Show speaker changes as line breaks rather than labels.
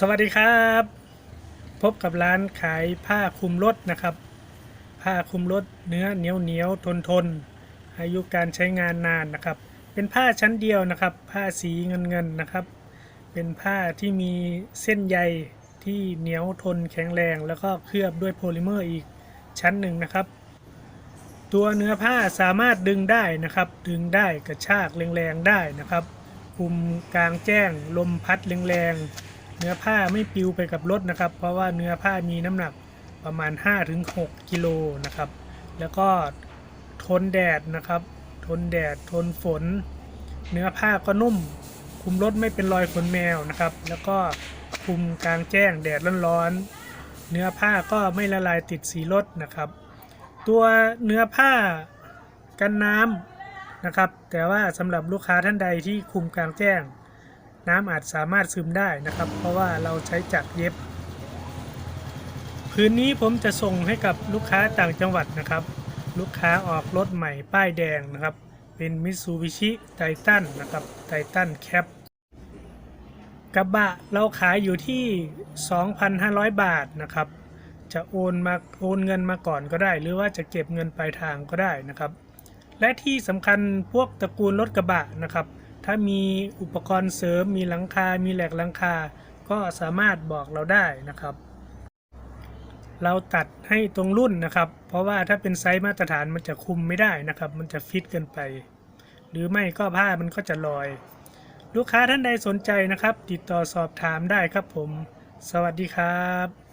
สวัสดีครับ พบกับร้านขายผ้าคลุมรถนะครับ ผ้าคลุมรถเนื้อเหนียวเหนียวทนทนอายุการใช้งานนานนะครับ เป็นผ้าชั้นเดียวนะครับ ผ้าสีเงินเงินนะครับ เป็นผ้าที่มีเส้นใยที่เหนียวทนแข็งแรง แล้วก็เคลือบด้วยโพลิเมอร์อีกชั้นหนึ่งนะครับ ตัวเนื้อผ้าสามารถดึงได้นะครับ ดึงได้กระชากแรงๆได้นะครับคุมกลางแจ้ง ลมพัดแรงๆ เนื้อผ้าไม่ปลิวไปกับรถนะครับ เพราะว่าเนื้อผ้ามีน้ำหนักประมาณ 5-6 กิโลนะครับ แล้วก็ทนแดดนะครับ ทนแดดทนฝน เนื้อผ้าก็นุ่ม คุมรถไม่เป็นรอยขนแมวนะครับ แล้วก็คุมกลางแจ้งแดดร้อนๆเนื้อผ้าก็ไม่ละลายติดสีรถนะครับ ตัวเนื้อผ้ากันน้ำนะครับ แต่ว่าสำหรับลูกค้าท่านใดที่คุมกลางแจ้ง น้ำอาจสามารถซึมได้นะครับ เพราะว่าเราใช้จักรเย็บ พื้นนี้ผมจะส่งให้กับลูกค้าต่างจังหวัดนะครับ ลูกค้าออกรถใหม่ป้ายแดงนะครับ เป็นมิ t ซูบิชิไททันนะครับไททันแคปกระบะเราขายอยู่ที่ 2,500 บาทนะครับ จะโอนมาโอนเงินมาก่อนก็ได้ หรือว่าจะเก็บเงินปลายทางก็ได้นะครับ และที่สำคัญพวกตระกูลรถกระบะนะครับ ถ้ามีอุปกรณ์เสริมมีหลังคา มีแหลกหลังคา ก็สามารถบอกเราได้นะครับ เราตัดให้ตรงรุ่นนะครับ เพราะว่าถ้าเป็นไซส์มาตรฐานมันจะคุมไม่ได้นะครับ มันจะฟิตเกินไป หรือไม่ก็ผ้ามันก็จะลอย ลูกค้าท่านใดสนใจนะครับ ติดต่อสอบถามได้ครับผม สวัสดีครับ